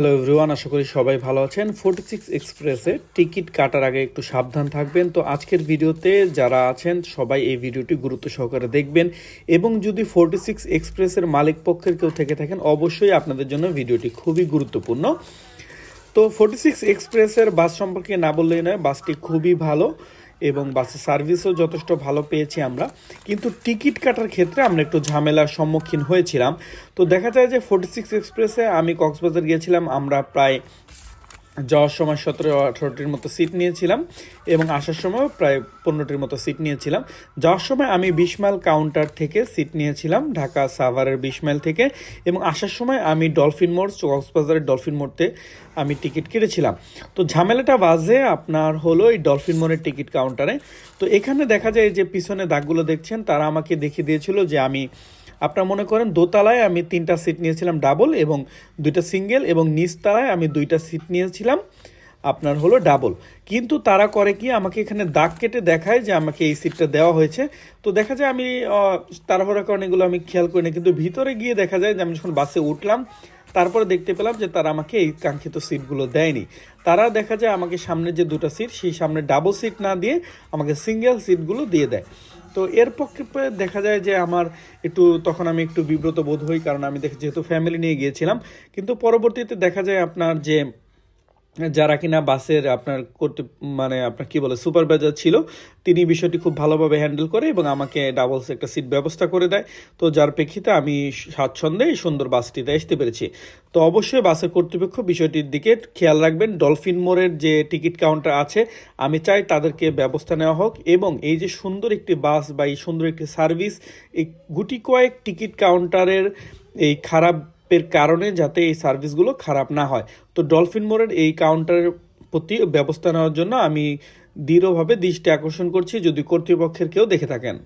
Hello everyone আশা করি সবাই ভালো আছেন। ফোর্টি সিক্স এক্সপ্রেসে টিকিট কাটার আগে একটু সাবধান থাকবেন। তো আজকের ভিডিওতে যারা আছেন, সবাই এই ভিডিওটি গুরুত্ব সহকারে দেখবেন এবং যদি ফোর্টি সিক্স এক্সপ্রেসের মালিক পক্ষের কেউ থেকে থাকেন, অবশ্যই আপনাদের জন্য ভিডিওটি খুবই গুরুত্বপূর্ণ। তো ফোর্টি সিক্স এক্সপ্রেসের বাস সম্পর্কে না বললেই নয়, বাসটি খুবই ভালো। এবং বাসের সার্ভিসও যথেষ্ট ভালো পেয়েছি আমরা। কিন্তু টিকিট কাটার ক্ষেত্রে আমরা একটু ঝামেলার সম্মুখীন হয়েছিলাম। তো দেখা যায় যে ফোর্টি সিক্স এক্সপ্রেসে আমি কক্সবাজার গিয়েছিলাম, আমরা প্রায় যাওয়ার সময় সতেরো, আঠারোটির মতো সিট নিয়েছিলাম এবং আসার সময় প্রায় পনেরোটির মতো সিট নিয়েছিলাম। যাওয়ার সময় আমি বিশ মাইল কাউন্টার থেকে সিট নিয়েছিলাম, ঢাকা সাভারের বিশ মাইল থেকে এবং আসার সময় আমি ডলফিন মোড় কক্সবাজারের ডলফিন মোড়তে আমি টিকিট কেটেছিলাম। তো ঝামেলাটা বাজে, আপনার হলো এই ডলফিন মোড়ের টিকিট কাউন্টারে তো এখানে দেখা যায় যে পিছনে দাগগুলো দেখছেন, তারা আমাকে দেখিয়ে দিয়েছিল যে আমি আপনার মনে করেন দোতলায় আমি তিনটা সিট নিয়েছিলাম ডাবল এবং দুইটা সিঙ্গেল এবং নিচতলায় আমি দুইটা সিট নিয়েছিলাম। আপনার হলো ডাবল কিন্তু তারা করে কি, আমাকে এখানে দাগ কেটে দেখায় যে আমাকে এই সিটটা দেওয়া হয়েছে। তো দেখা যায় আমি তাড়াহুড়া কারণে এগুলো আমি খেয়াল করি না, কিন্তু ভিতরে গিয়ে দেখা যায় যে আমি যখন বাসে উঠলাম, তারপরে দেখতে পেলাম যে তারা আমাকে এই কাঙ্ক্ষিত সিটগুলো দেয়নি। তারা দেখা যায় আমাকে সামনে যে দুটো সিট সেই সামনে ডাবল সিট না দিয়ে আমাকে সিঙ্গেল সিটগুলো দিয়ে দেয়। তো এর পক্ষে দেখা যায় যে আমার একটু, তখন আমি একটু বিব্রত বোধ হই, কারণ আমি দেখি যেহেতু ফ্যামিলি নিয়ে গিয়েছিলাম। কিন্তু পরবর্তীতে দেখা যায় আপনার যে যারা কিনা বাসের আপনার করতে মানে আপনার কি বলে সুপারভাইজার ছিল, তিনি বিষয়টি খুব ভালোভাবে হ্যান্ডেল করে এবং আমাকে ডাবলস একটা সিট ব্যবস্থা করে দেয়। তো যার প্রেক্ষিতে আমি স্বাচ্ছন্দ্যে সুন্দর বাসটিতে আসতে পেরেছি। তো অবশ্যই বাসের কর্তৃপক্ষ বিষয়টির দিকে খেয়াল রাখবেন। ডলফিন মোড়ের যে টিকিট কাউন্টার আছে, আমি চাই তাদেরকে ব্যবস্থা নেওয়া হোক এবং এই যে সুন্দর একটি বাস বা এই সুন্দর একটি সার্ভিস এই গুটি কয়েক টিকিট কাউন্টারের এই খারাপ এর কারণে যাতে এই সার্ভিসগুলো খারাপ না হয়। তো ডলফিন মোড়ের এই কাউন্টারের প্রতি ব্যবস্থা নেওয়ার জন্য আমি দৃঢ়ভাবে দৃষ্টি আকর্ষণ করছি, যদি কর্তৃপক্ষের কেউ দেখে থাকেন।